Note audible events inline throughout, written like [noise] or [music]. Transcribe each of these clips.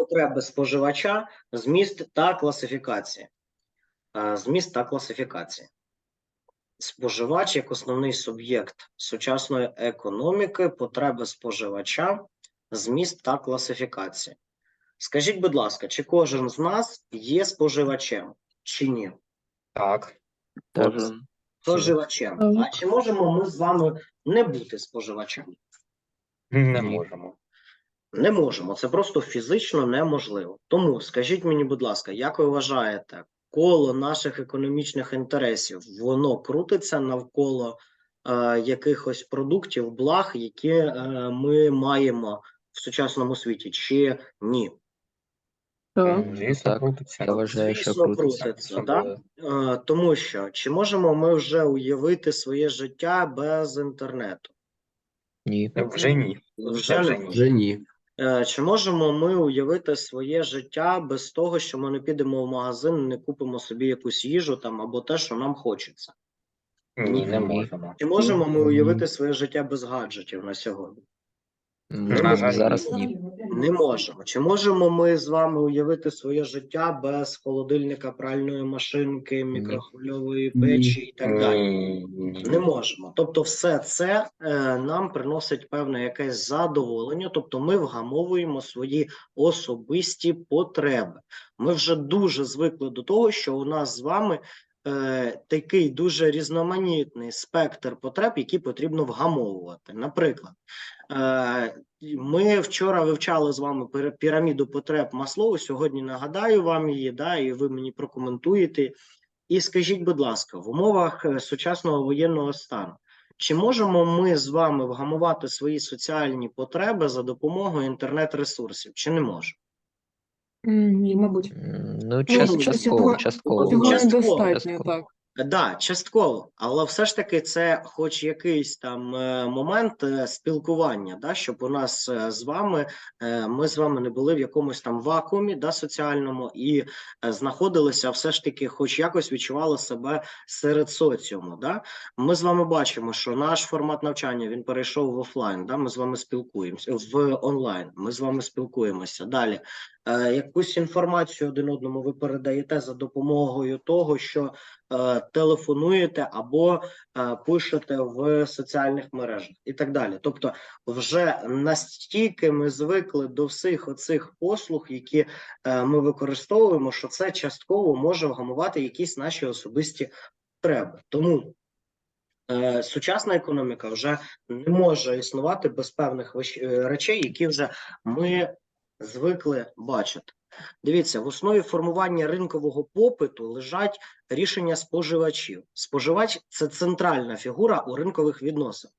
потреби споживача, зміст та класифікація. Е, Зміст та класифікація. Споживач як основний суб'єкт сучасної економіки, потреби споживача, зміст та класифікація. Скажіть, будь ласка, чи кожен з нас є споживачем, чи ні? Так. Споживачем. А чи можемо ми з вами не бути споживачем? Не можемо. Не можемо, це просто фізично неможливо. Тому скажіть мені, будь ласка, як ви вважаєте, коло наших економічних інтересів воно крутиться навколо е, якихось продуктів, благ, які е, ми маємо в сучасному світі, чи ні? Так. Звісно, Так, крутиться. Я вважаю, що Звісно, крутиться. крутиться, да? Е, тому що чи можемо ми вже уявити своє життя без інтернету? Ні. Вже ні. Вже Вже ні. Вже ні. Е, Чи можемо ми уявити своє життя без того, що ми не підемо в магазин, не купимо собі якусь їжу там або те, що нам хочеться? Ні, не можемо. Чи можемо ми уявити своє життя без гаджетів на сьогодні? На жаль, Зараз ні. Не можемо. Чи можемо ми з вами уявити своє життя без холодильника, пральної машинки, мікрохвильової печі і так далі? Не можемо. Тобто, все це е, нам приносить певне якесь задоволення. Тобто, ми вгамовуємо свої особисті потреби. Ми вже дуже звикли до того, що у нас з вами е, такий дуже різноманітний спектр потреб, які потрібно вгамовувати. Наприклад, ми вчора вивчали з вами піраміду потреб Маслоу. Сьогодні нагадаю вам її, да, і ви мені прокоментуєте. І скажіть, будь ласка, в умовах е, сучасного воєнного стану, чи можемо ми з вами вгамувати свої соціальні потреби за допомогою інтернет-ресурсів, чи не можемо? Ні, мабуть. Ну, частково, частково. частково, частково. так. Да, частково, але все ж таки це хоч якийсь там е, момент е, спілкування, да, щоб у нас е, з вами ми з вами не були в якомусь там вакуумі, да, соціальному, і знаходилися, все ж таки, хоч якось відчували себе серед соціуму. Да? Ми з вами бачимо, що наш формат навчання він перейшов в офлайн. Да? Ми з вами спілкуємося в онлайн. Ми з вами спілкуємося далі. Е, якусь інформацію один одному ви передаєте за допомогою того, що е, телефонуєте або е, пишете в соціальних мережах і так далі. Тобто, вже настільки ми звикли до всіх оцих послуг, які ми використовуємо, що це частково може вгамувати якісь наші особисті потреби. Тому сучасна економіка вже не може існувати без певних речей, які вже ми звикли бачити. Дивіться, в основі формування ринкового попиту лежать рішення споживачів. Споживач це центральна фігура у ринкових відносинах.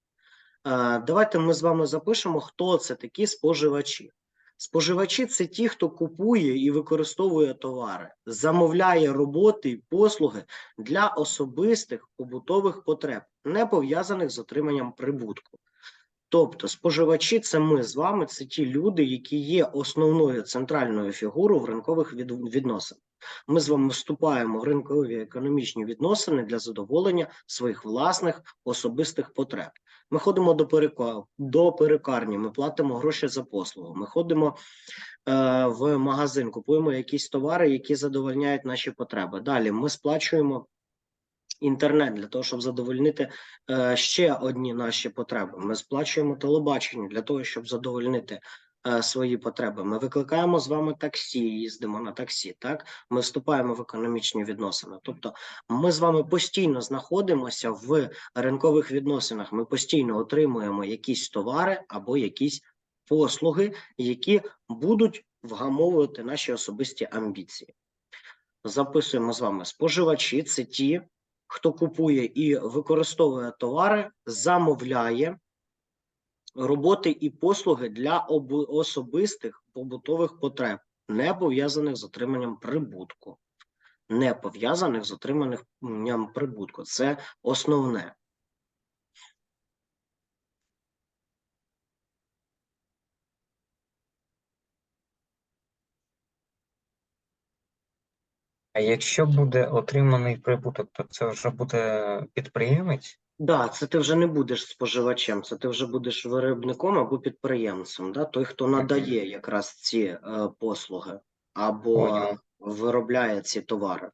Е, Давайте ми з вами запишемо, хто це такі споживачі. Споживачі це ті, хто купує і використовує товари, замовляє роботи і послуги для особистих побутових потреб, не пов'язаних з отриманням прибутку. Тобто, споживачі це ми з вами, це ті люди, які є основною центральною фігурою в ринкових від- відносинах. Ми з вами вступаємо в ринкові економічні відносини для задоволення своїх власних особистих потреб. Ми ходимо до перека... до перекарні, ми платимо гроші за послугу. Ми ходимо е, в магазин, купуємо якісь товари, які задовольняють наші потреби. Далі ми сплачуємо інтернет для того, щоб задовольнити е, ще одні наші потреби. Ми сплачуємо телебачення для того, щоб задовольнити е, свої потреби. Ми викликаємо з вами таксі, їздимо на таксі. Так, ми вступаємо в економічні відносини. Тобто, ми з вами постійно знаходимося в ринкових відносинах. Ми постійно отримуємо якісь товари або якісь послуги, які будуть вгамовувати наші особисті амбіції. Записуємо з вами споживачі. Це ті, хто купує і використовує товари, замовляє роботи і послуги для особистих побутових потреб, не пов'язаних з отриманням прибутку. Не пов'язаних з отриманням прибутку. Це основне. А якщо буде отриманий прибуток, то це вже буде підприємець? Да, це ти вже не будеш споживачем, це ти вже будеш виробником або підприємцем, да? той, хто надає якраз ці е, послуги або Понял. виробляє ці товари.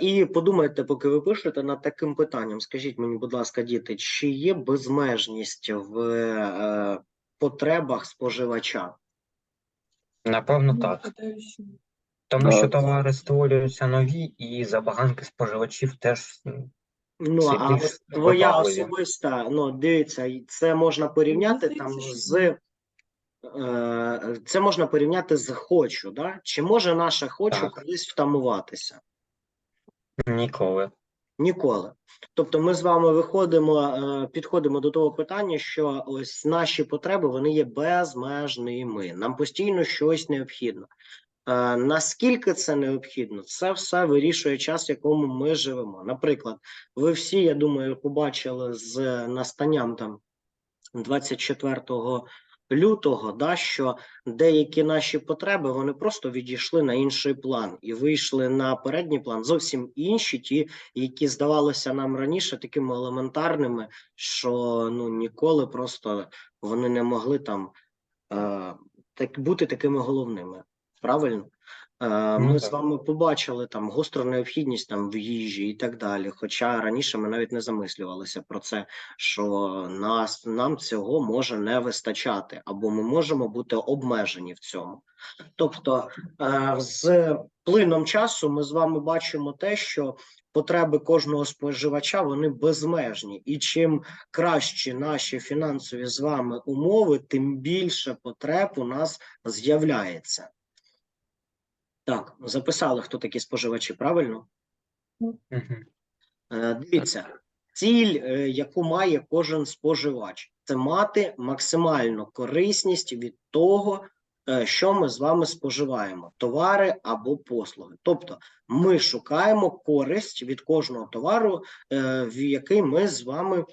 І подумайте, поки ви пишете над таким питанням. Скажіть мені, будь ласка, діти, чи є безмежність в е, потребах споживача? Напевно, Ну, так. Тому що товари створюються нові, і забаганки споживачів теж Ну, а твоя особиста, ну, дивіться, це можна порівняти там з. Е, це можна порівняти з хочу, да? Чи може наше хочу Так. колись втамуватися? Ніколи. Ніколи. Тобто ми з вами виходимо, е, підходимо до того питання, що ось наші потреби вони є безмежними. Нам постійно щось необхідно. Е, Наскільки це необхідно, це все вирішує час, в якому ми живемо. Наприклад, ви всі, я думаю, побачили з настанням там 24 лютого, да, що деякі наші потреби вони просто відійшли на інший план і вийшли на передній план зовсім інші, ті, які здавалося нам раніше такими елементарними, що ну ніколи просто вони не могли там е, так бути такими головними. Правильно? Е, Ну, Ми з вами побачили там гостру необхідність там в їжі і так далі. Хоча раніше ми навіть не замислювалися про це, що нас нам цього може не вистачати, або ми можемо бути обмежені в цьому. Тобто, е, з плином часу ми з вами бачимо те, що потреби кожного споживача вони безмежні, і чим кращі наші фінансові з вами умови, тим більше потреб у нас з'являється. Так, записали, хто такі споживачі, правильно? Е, Дивіться, ціль, е, яку має кожен споживач, це мати максимальну корисність від того, е, що ми з вами споживаємо: товари або послуги. Тобто, ми шукаємо користь від кожного товару, в який ми з вами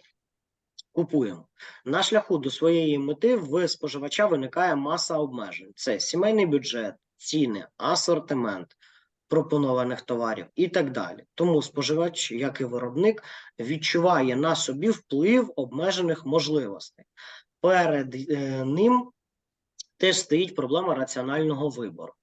купуємо. На шляху до своєї мети в споживача виникає маса обмежень: це сімейний бюджет, ціни, асортимент пропонованих товарів і так далі. Тому споживач, як і виробник, відчуває на собі вплив обмежених можливостей. Перед е, ним теж стоїть проблема раціонального вибору.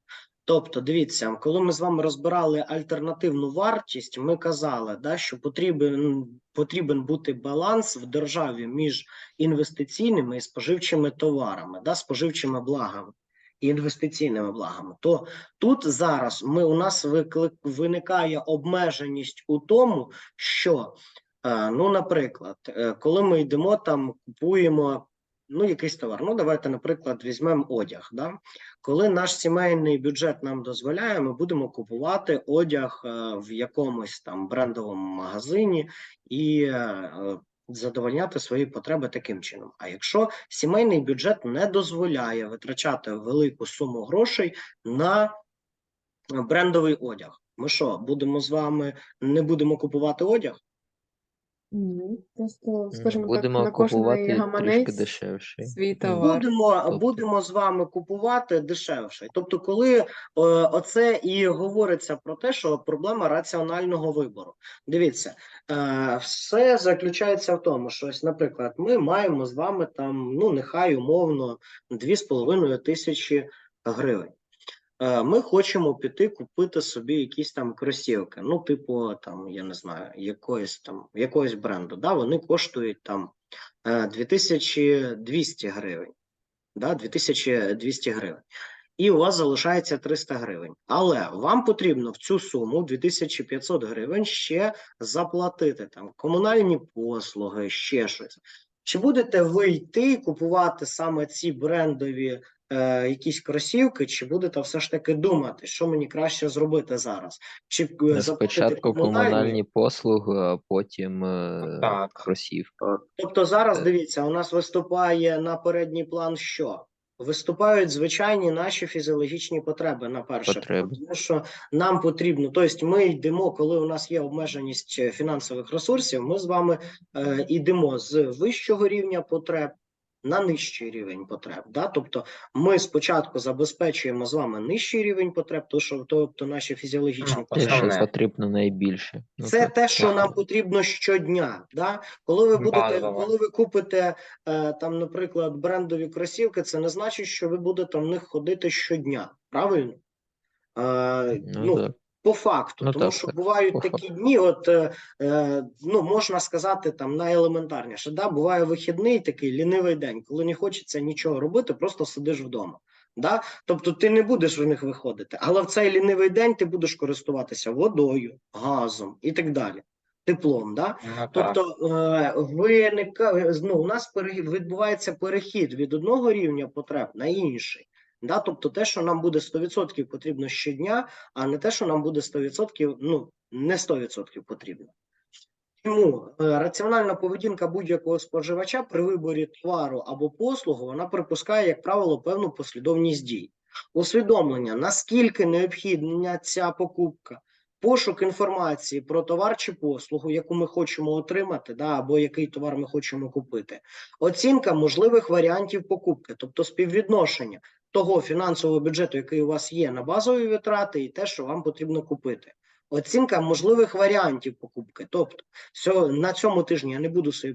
Тобто, дивіться, коли ми з вами розбирали альтернативну вартість, ми казали, да, що потрібен, потрібен бути баланс в державі між інвестиційними і споживчими товарами, да, споживчими благами інвестиційними благами. То тут зараз ми у нас виклик виникає обмеженість у тому, що, е, ну, наприклад, е, коли ми йдемо там, купуємо ну, якийсь товар. Ну, давайте, наприклад, візьмемо одяг. Да? Коли наш сімейний бюджет нам дозволяє, ми будемо купувати одяг е, в якомусь там брендовому магазині і задовольняти свої потреби таким чином. А якщо сімейний бюджет не дозволяє витрачати велику суму грошей на брендовий одяг, ми що, будемо з вами не будемо купувати одяг? Ні, просто, скажімо Будемо так, на кожний купувати трішки гаманець дешевший. свій товар. Будемо, Тобто- будемо з вами купувати дешевше. Тобто, коли е, оце і говориться про те, що проблема раціонального вибору. Дивіться, е, все заключається в тому, що ось, наприклад, ми маємо з вами там, ну нехай умовно 2,5 тисячі гривень. Е, Ми хочемо піти купити собі якісь там кросівки, ну, типу, там, я не знаю, якоїсь там, якогось бренду. Да? Вони коштують там е, 2200 гривень. Да? 2200 гривень. І у вас залишається 300 гривень. Але вам потрібно в цю суму 2500 гривень ще заплатити там комунальні послуги, ще щось. Чи будете ви йти купувати саме ці брендові е, якісь кросівки, чи будете все ж таки думати, що мені краще зробити зараз? Чи е, Спочатку комунальні послуги, а потім е, Так. кросівки. Тобто зараз дивіться, у нас виступає на передній план що? Виступають звичайні наші фізіологічні потреби на перше. Потреби. Тому що нам потрібно, тобто ми йдемо, коли у нас є обмеженість е, фінансових ресурсів, ми з вами е, йдемо з вищого рівня потреб на нижчий рівень потреб. Да? Тобто ми спочатку забезпечуємо з вами нижчий рівень потреб, то що тобто наші фізіологічні Ну, Те, що потрібно найбільше. Ну, це так. те, що так. нам потрібно щодня. Да? Коли ви будете, Базово. коли ви купите е, там, наприклад, брендові кросівки, це не значить, що ви будете в них ходити щодня. Правильно? Е, Ну, ну, так. По факту, Ну, тому так, що так, бувають по такі дні, от е, е, ну можна сказати, там найелементарніше, да, буває вихідний такий лінивий день, коли не хочеться нічого робити, просто сидиш вдома. Да? Тобто ти не будеш в них виходити, але в цей лінивий день ти будеш користуватися водою, газом і так далі, теплом. Да? Ну, так. Тобто е, виника, ну, у нас пере- відбувається перехід від одного рівня потреб на інший. Да? Тобто те, що нам буде 100% потрібно щодня, а не те, що нам буде 100%, ну, не 100% потрібно. Тому е, раціональна поведінка будь-якого споживача при виборі товару або послугу вона припускає, як правило, певну послідовність дій. Усвідомлення, наскільки необхідна ця покупка, пошук інформації про товар чи послугу, яку ми хочемо отримати, да, або який товар ми хочемо купити, оцінка можливих варіантів покупки, тобто співвідношення того фінансового бюджету, який у вас є на базові витрати, і те, що вам потрібно купити. Оцінка можливих варіантів покупки. Тобто, на цьому тижні я не буду собі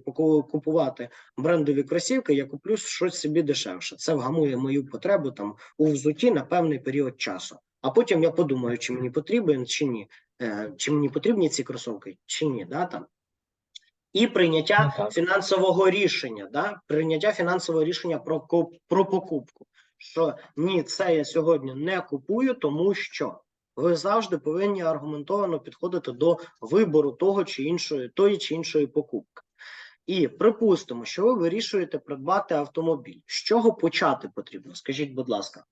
купувати брендові кросівки, я куплю щось собі дешевше. Це вгамує мою потребу там у взуті на певний період часу. А потім я подумаю, чи мені потрібен, чи ні, е, чи мені потрібні ці кросовки, чи ні. Да, там. І прийняття Ну, фінансового рішення, да? прийняття фінансового рішення про, про покупку. Що ні, це я сьогодні не купую, тому що ви завжди повинні аргументовано підходити до вибору того чи іншої, тої чи іншої покупки. І припустимо, що ви вирішуєте придбати автомобіль. З чого почати потрібно? Скажіть, будь ласка.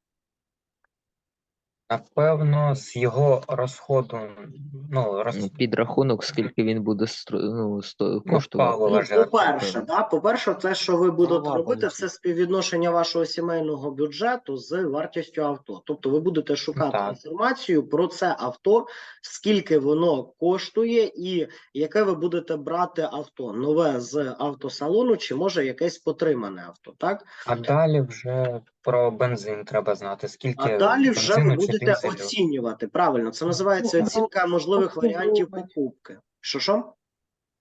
Напевно, з його розходу, ну, роз... Ну, Підрахунок, скільки він буде стро- ну, сто- Ну, коштувати. Ну, по-перше, да, по-перше, те, що ви будете Голова робити, це співвідношення вашого сімейного бюджету з вартістю авто. Тобто ви будете шукати Так. інформацію про це авто, скільки воно коштує, і яке ви будете брати авто, нове з автосалону, чи може якесь потримане авто, так? А далі вже про бензин треба знати, скільки А далі вже ви будете оцінювати. Правильно, це називається Ну, оцінка можливих варіантів покупки. Що що?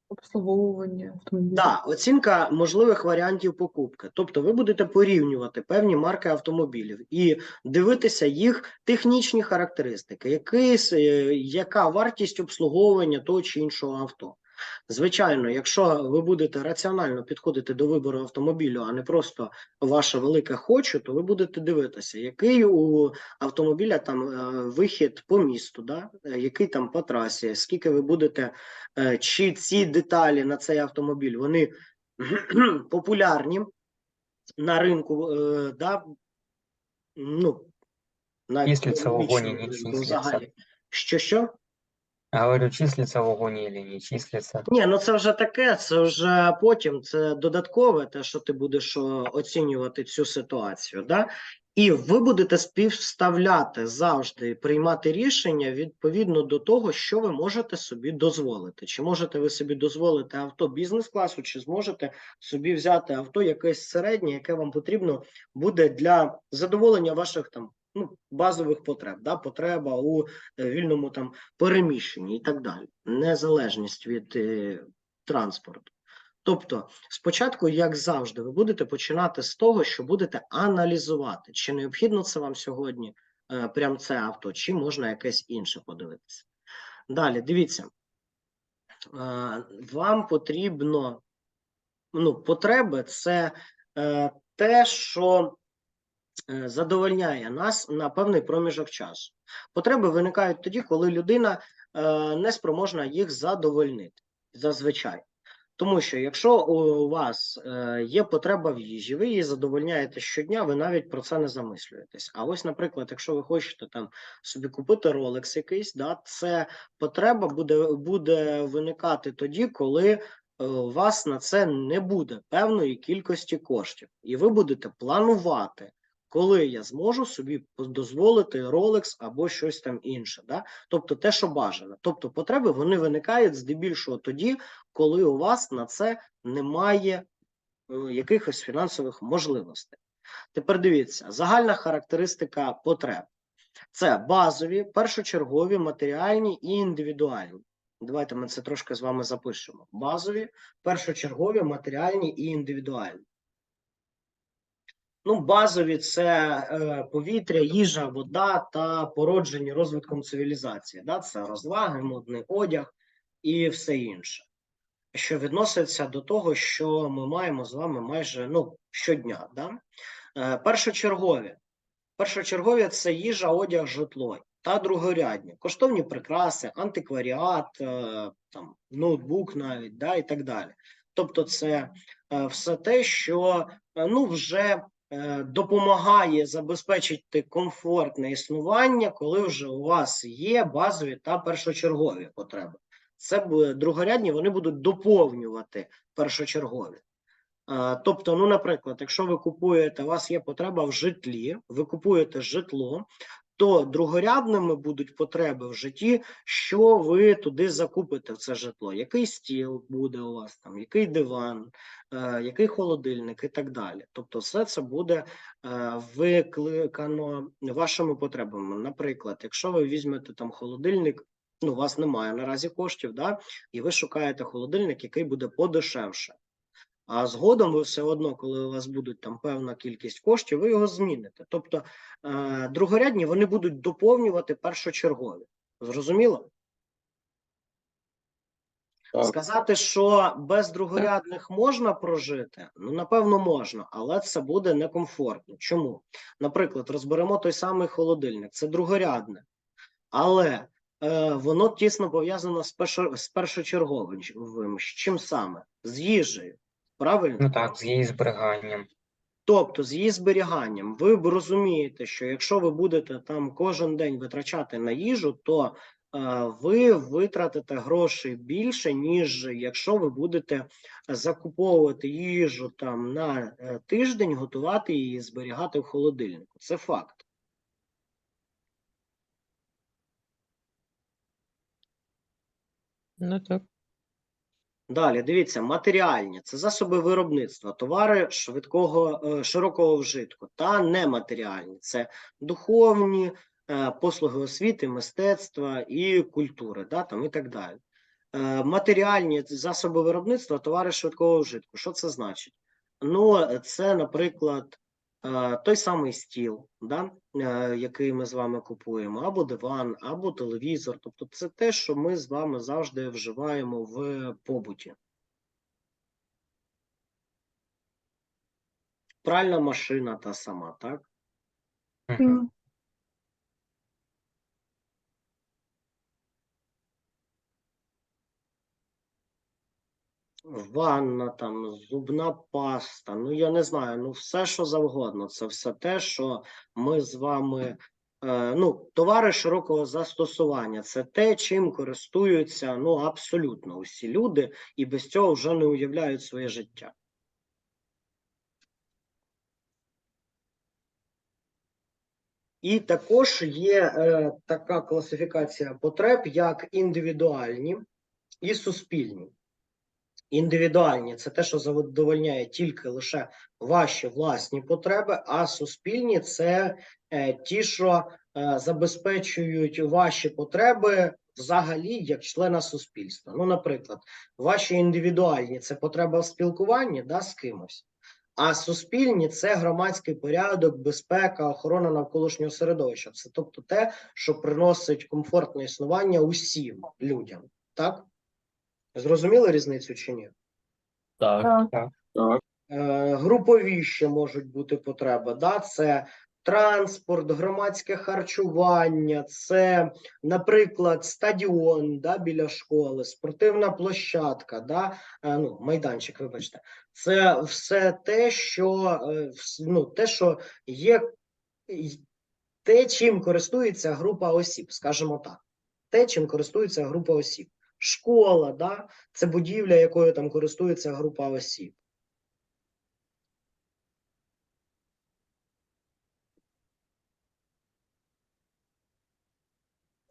Обслуговування автомобіля. Да, оцінка можливих варіантів покупки. Тобто ви будете порівнювати певні марки автомобілів і дивитися їх технічні характеристики, якийсь, е, яка вартість обслуговування того чи іншого авто. Звичайно, якщо ви будете раціонально підходити до вибору автомобілю, а не просто ваше велике хочу, то ви будете дивитися, який у автомобіля там е, вихід по місту, да? е, який там по трасі, скільки ви будете, е, чи ці деталі на цей автомобіль вони [clears throat] популярні на ринку, да? ну, на Числиться в вагоні, економічному не ринку числиться. взагалі. Що що? Говорю, числиться в вагоні или не числиться. Ні, ну це вже таке, це вже потім, це додаткове, те, що ти будеш оцінювати цю ситуацію. Да? І ви будете співставляти завжди приймати рішення відповідно до того, що ви можете собі дозволити. Чи можете ви собі дозволити авто бізнес-класу, чи зможете собі взяти авто якесь середнє, яке вам потрібно буде для задоволення ваших там ну, базових потреб, да? потреба у е, вільному там переміщенні і так далі, незалежність від е, транспорту. Тобто, спочатку, як завжди, ви будете починати з того, що будете аналізувати, чи необхідно це вам сьогодні е, прям це авто, чи можна якесь інше подивитися. Далі, дивіться, е, вам потрібно, ну, потреби це е, те, що задовольняє нас на певний проміжок часу. Потреби виникають тоді, коли людина е, не спроможна їх задовольнити зазвичай. Тому що якщо у вас е, є потреба в їжі, ви її задовольняєте щодня, ви навіть про це не замислюєтесь. А ось, наприклад, якщо ви хочете там собі купити Rolex якийсь, да, це потреба буде, буде виникати тоді, коли е, у вас на це не буде певної кількості коштів, і ви будете планувати, коли я зможу собі дозволити Rolex або щось там інше. Да? Тобто те, що бажано. Тобто потреби вони виникають здебільшого тоді, коли у вас на це немає е, якихось фінансових можливостей. Тепер дивіться, загальна характеристика потреб. Це базові, першочергові, матеріальні і індивідуальні. Давайте ми це трошки з вами запишемо. Базові, першочергові, матеріальні і індивідуальні. Ну, базові це е, повітря, їжа, вода та породжені розвитком цивілізації. Да? Це розваги, модний одяг і все інше, що відноситься до того, що ми маємо з вами майже ну, щодня. Да? Е, першочергові. Першочергові це їжа, одяг, житло та другорядні, коштовні прикраси, антикваріат, е, там, ноутбук навіть, да, і так далі. Тобто, це все те, що ну, вже допомагає забезпечити комфортне існування, коли вже у вас є базові та першочергові потреби. Це другорядні, вони будуть доповнювати першочергові. Е, Тобто, ну, наприклад, якщо ви купуєте, у вас є потреба в житлі, ви купуєте житло, то другорядними будуть потреби в житті, що ви туди закупите в це житло. Який стіл буде у вас там, який диван, е, який холодильник і так далі. Тобто, все це буде е, викликано вашими потребами. Наприклад, якщо ви візьмете там холодильник, ну, у вас немає наразі коштів, да, і ви шукаєте холодильник, який буде подешевше. А згодом ви все одно, коли у вас будуть там певна кількість коштів, ви його зміните. Тобто е, другорядні вони будуть доповнювати першочергові. Зрозуміло? Так. Сказати, що без другорядних можна прожити, ну напевно можна, але це буде некомфортно. Чому? Наприклад, розберемо той самий холодильник, це другорядне, але е, воно тісно пов'язано з, з першочерговим. З чим саме? З їжею. Правильно? Ну так, з її зберіганням. Тобто, з її зберіганням, ви б розумієте, що якщо ви будете там кожен день витрачати на їжу, то е, ви витратите грошей більше, ніж якщо ви будете закуповувати їжу там на е, тиждень, готувати її і зберігати в холодильнику. Це факт. Ну так. Далі, дивіться, матеріальні це засоби виробництва, товари швидкого е, широкого вжитку та нематеріальні це духовні е, послуги освіти, мистецтва і культури, да, там і так далі. Е, Матеріальні засоби виробництва, товари швидкого вжитку. Що це значить? Ну, це, наприклад, той самий стіл, да, е, який ми з вами купуємо, або диван, або телевізор. Тобто, це те, що ми з вами завжди вживаємо в побуті. Пральна машина та сама, так? Мгм. Ванна, там, зубна паста, ну я не знаю, ну все, що завгодно. Це все те, що ми з вами. е, Ну, товари широкого застосування це те, чим користуються ну абсолютно усі люди, і без цього вже не уявляють своє життя. І також є е, така класифікація потреб, як індивідуальні і суспільні. Індивідуальні це те, що задовольняє тільки лише ваші власні потреби, а суспільні це е, ті, що е, забезпечують ваші потреби взагалі як члена суспільства. Ну, наприклад, ваші індивідуальні це потреба в спілкуванні да, з кимось, а суспільні це громадський порядок, безпека, охорона навколишнього середовища. Це тобто те, що приносить комфортне існування усім людям. Так? Зрозуміли різницю чи ні? Так. Е, групові ще можуть бути потреби. Да? Це транспорт, громадське харчування, це, наприклад, стадіон да, біля школи, спортивна площадка, да? е, ну, майданчик, вибачте. Це все те, що, е, ну, те, що є те, чим користується група осіб, скажімо так. Те, чим користується група осіб школа, да? це будівля, якою там користується група осіб.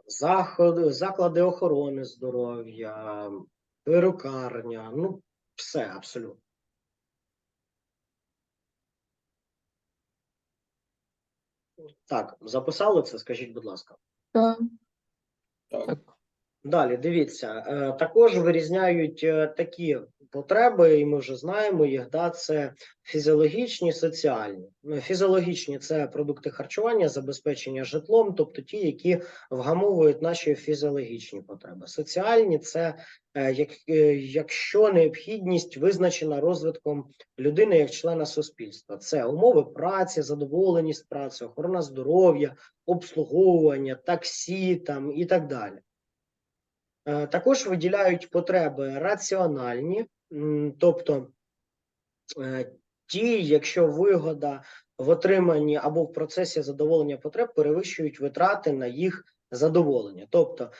Заходи, заклади охорони здоров'я, перукарня, ну, все абсолютно. Так, записали це, скажіть, будь ласка. Так. Так. Далі, дивіться, е, також вирізняють е, такі потреби, і ми вже знаємо їх, да, це фізіологічні, соціальні. Ну, Фізіологічні це продукти харчування, забезпечення житлом, тобто ті, які вгамовують наші фізіологічні потреби. Соціальні це е, як, якщо необхідність визначена розвитком людини як члена суспільства. Це умови праці, задоволеність праці, охорона здоров'я, обслуговування, таксі там і так далі. Е, Також виділяють потреби раціональні, тобто е, ті, якщо вигода в отриманні або в процесі задоволення потреб перевищують витрати на їх задоволення. Тобто е,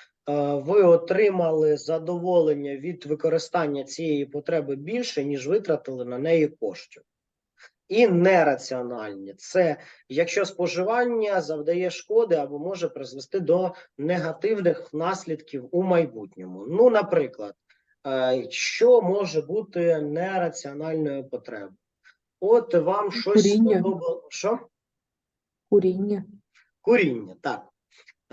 ви отримали задоволення від використання цієї потреби більше, ніж витратили на неї коштів. І нераціональні це якщо споживання завдає шкоди або може призвести до негативних наслідків у майбутньому. Ну, наприклад, е, що може бути нераціональною потребою? От вам щось Куріння. Що? Куріння. Куріння, так.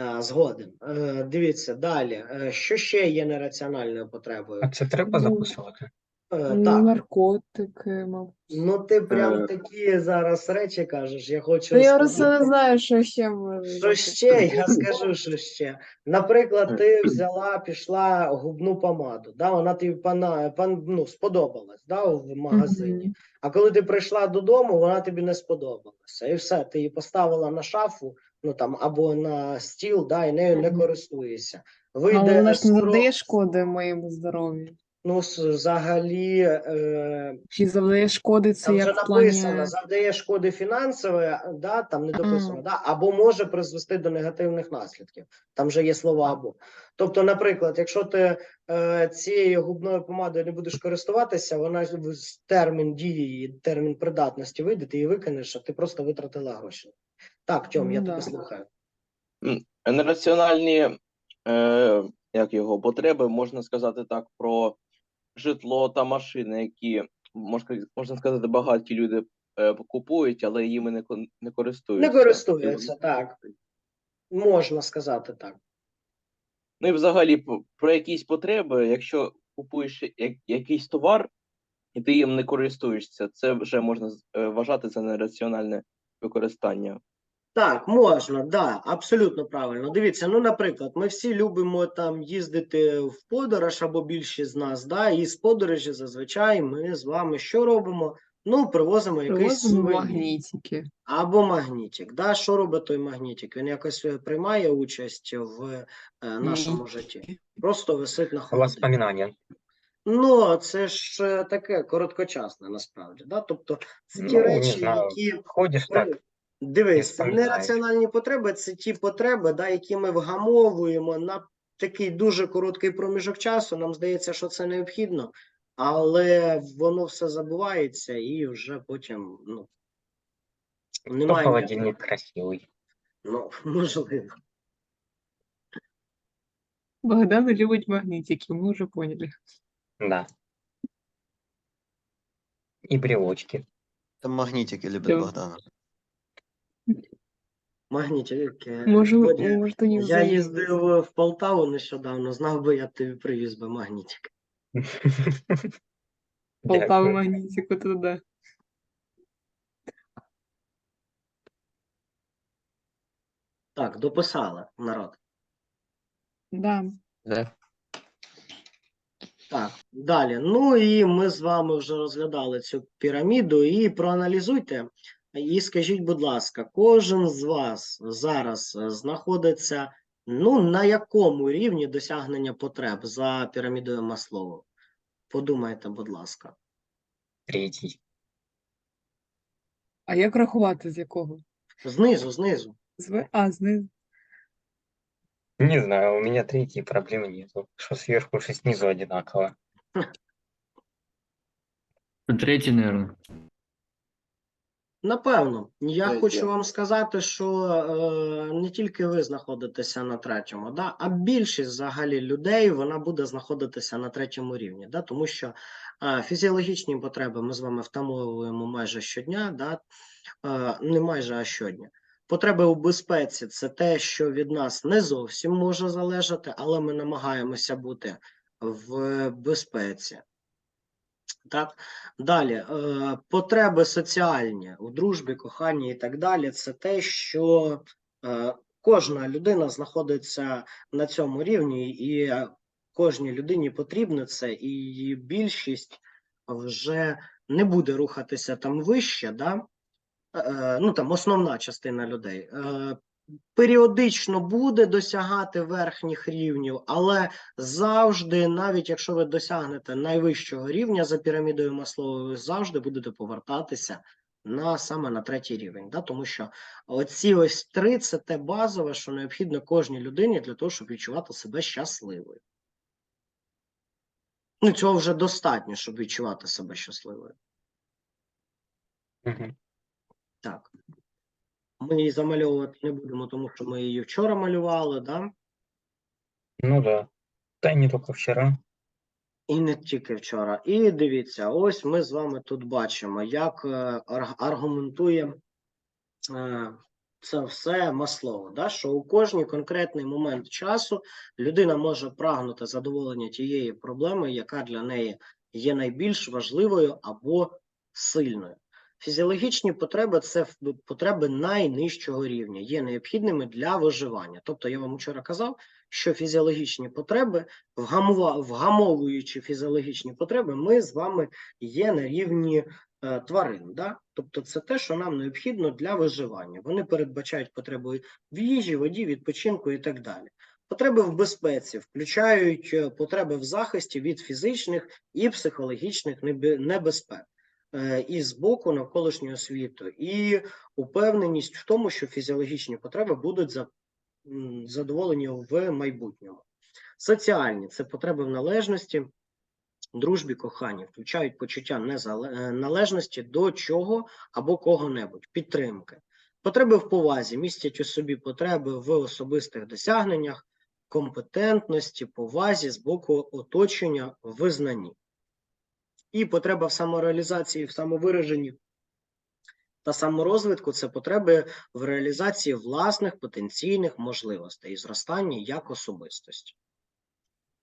Е, Згоден. Е, Дивіться далі. Що ще є нераціональною потребою? А це треба Ну, записувати? Е, Ну, Так, наркотики, мабуть. ну ти прям Е. такі зараз речі кажеш. Я хочу Ну, я просто не знаю, що ще може. Що бути. ще? Я скажу, що ще. Наприклад, ти взяла, пішла губну помаду, да, вона тобі пана, пан, ну, сподобалась да, в магазині. Мгм. А коли ти прийшла додому, вона тобі не сподобалася. І все, ти її поставила на шафу, ну там або на стіл, да, і нею не Мгм. користуєшся. А Вийде вона ж не срок- шкоди моєму здоров'ю. Ну, взагалі, е, Чи завдає шкоди це там вже як в плані. написано, завдає шкоди фінансової, да, там не дописано, да, або може призвести до негативних наслідків. Там вже є слова або. Тобто, наприклад, якщо ти е, цією губною помадою не будеш користуватися, вона ж в- з термін дії, термін придатності вийде, ти її викинеш, а ти просто витратила гроші. Так, Тьом, Ну я да. слухаю. Нераціональні, е, як його, потреби, можна сказати так, про житло та машини, які, можна, можна сказати, багаті люди е, купують, але їми не, не користуються. Не користуються, так. Можна сказати так. Ну і взагалі про, якісь потреби, якщо купуєш якийсь товар, і ти їм не користуєшся, це вже можна е, вважати за нераціональне використання. Так, можна, да, абсолютно правильно. Дивіться, ну, наприклад, ми всі любимо там їздити в подорож або більшість з нас, да, і з подорожі зазвичай ми з вами що робимо? Ну, привозимо якийсь Привозимо магнітики. Або магнітик. Да? Що робить той магнітик? Він якось е, приймає участь в е, нашому житті. Просто висить на. Воспоминання. Ну, це ж е, таке короткочасне насправді. Да? Тобто це ті Ну, речі, які Ходиш так, Дивись, нераціональні потреби це ті потреби, да, які ми вгамовуємо на такий дуже короткий проміжок часу. Нам здається, що це необхідно, але воно все забувається і вже потім ну, то немає. холодильник красивий. Ну, [laughs] можливо. Богдан любить магнітики, ми вже поняли. Да. І брелочки. Там магнітики любить Да. Богдана. Магнітики. Може, може, тоді я взаємно. їздив в Полтаву нещодавно, знав би, я б тобі привіз би магнітик. [laughs] Полтаву магнітику туди. Так, дописали народ. Да. Да. Так, далі. Ну і ми з вами вже розглядали цю піраміду і проаналізуйте. І скажіть, будь ласка, кожен з вас зараз е, знаходиться ну, на якому рівні досягнення потреб за пірамідою Маслоу? Подумайте, будь ласка. Третій. А як рахувати з якого? Знизу, знизу. З А, знизу. Не знаю, у меня третьей проблемы нету. Что сверху, что снизу одинаково. Третій, наверное. Напевно, я Третє. хочу вам сказати, що е, не тільки ви знаходитеся на третьому, да, а більшість взагалі людей вона буде знаходитися на третьому рівні, да, тому що е, фізіологічні потреби ми з вами втамовуємо майже щодня, да, е, не майже а щодня. Потреби у безпеці це те, що від нас не зовсім може залежати, але ми намагаємося бути в безпеці. Так, далі, е, потреби соціальні у дружбі, коханні і так далі. Це те, що е, кожна людина знаходиться на цьому рівні, і кожній людині потрібно це, і її більшість вже не буде рухатися там вище, да? е, ну там основна частина людей. Періодично буде досягати верхніх рівнів, але завжди, навіть якщо ви досягнете найвищого рівня за пірамідою Маслоу, ви завжди будете повертатися на саме на третій рівень. Да? Тому що оці ось три це те базове, що необхідно кожній людині для того, щоб відчувати себе щасливою. Ну, цього вже достатньо, щоб відчувати себе щасливою. Мгм. Ми її замальовувати не будемо, тому що ми її вчора малювали, да? Ну да. Да и не только вчера. І не тільки вчора. І дивіться, ось ми з вами тут бачимо, як е, аргументує е, це все Маслоу, да? що у кожний конкретний момент часу людина може прагнути задоволення тієї проблеми, яка для неї є найбільш важливою або сильною. Фізіологічні потреби це потреби найнижчого рівня, є необхідними для виживання. Тобто, я вам вчора казав, що фізіологічні потреби, вгамовуючи фізіологічні потреби, ми з вами є на рівні е, тварин. Да? Тобто, це те, що нам необхідно для виживання. Вони передбачають потреби в їжі, воді, відпочинку і так далі. Потреби в безпеці включають е, потреби в захисті від фізичних і психологічних небезпек і з боку навколишнього світу, і упевненість в тому, що фізіологічні потреби будуть задоволені в майбутньому. Соціальні це потреби в належності, дружбі, коханні, включають почуття е, належності до чого або кого-небудь, підтримки. Потреби в повазі містять у собі потреби в особистих досягненнях, компетентності, повазі з боку оточення, визнанні. І потреба в самореалізації, в самовираженні та саморозвитку це потреби в реалізації власних потенційних можливостей і зростанні як особистості.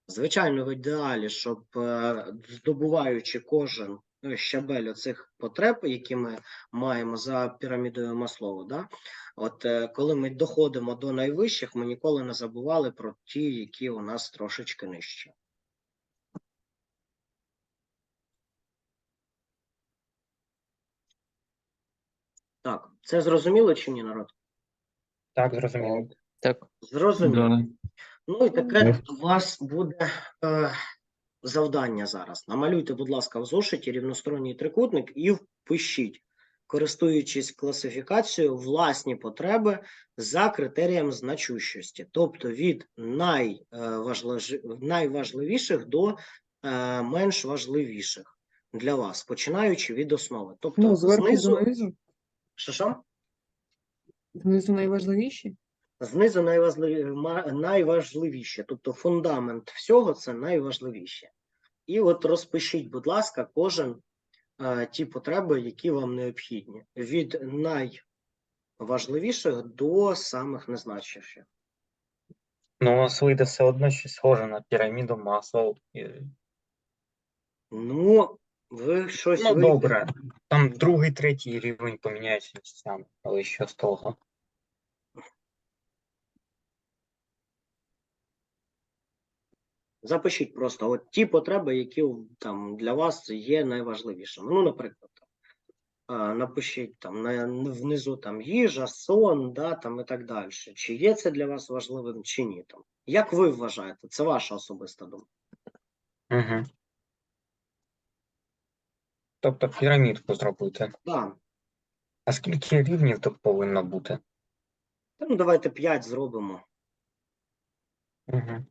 Звичайно, в ідеалі, щоб е, здобуваючи кожен е, щабель оцих потреб, які ми маємо за пірамідою Маслоу, да? от е, коли ми доходимо до найвищих, ми ніколи не забували про ті, які у нас трошечки нижче. Так, це зрозуміло чи ні, народ? Так, зрозуміло. Так, Зрозуміло. Да. Ну і таке у вас буде е, завдання зараз. Намалюйте, будь ласка, в зошиті рівносторонній трикутник і впишіть, користуючись класифікацією, власні потреби за критерієм значущості, тобто від найважлиж- найважливіших до е, менш важливіших для вас, починаючи від основи. Тобто Ну, зверху знизу, донизу. Що що? Знизу найважливіші. Знизу найважливіше, тобто фундамент всього це найважливіше. І от розпишіть, будь ласка, кожен е, ті потреби, які вам необхідні, від найважливіших до самих незначніших. Ну, у вас вийде все одно щось схоже на піраміду Маслоу. І- Ну, ви щось Ну, вийде. добре. Там другий, третій рівень поміняються місцями, але що з того? Запишіть просто от ті потреби, які там для вас є найважливішими. Ну, наприклад, там, напишіть там на, внизу там їжа, сон, да, там і так далі. Чи є це для вас важливим, чи ні? Там. Як ви вважаєте? Це ваша особиста думка. Угу. Тобто пірамідку зробити. Да. А скільки рівнів тут повинно бути? Та, ну, давайте 5 зробимо. Угу.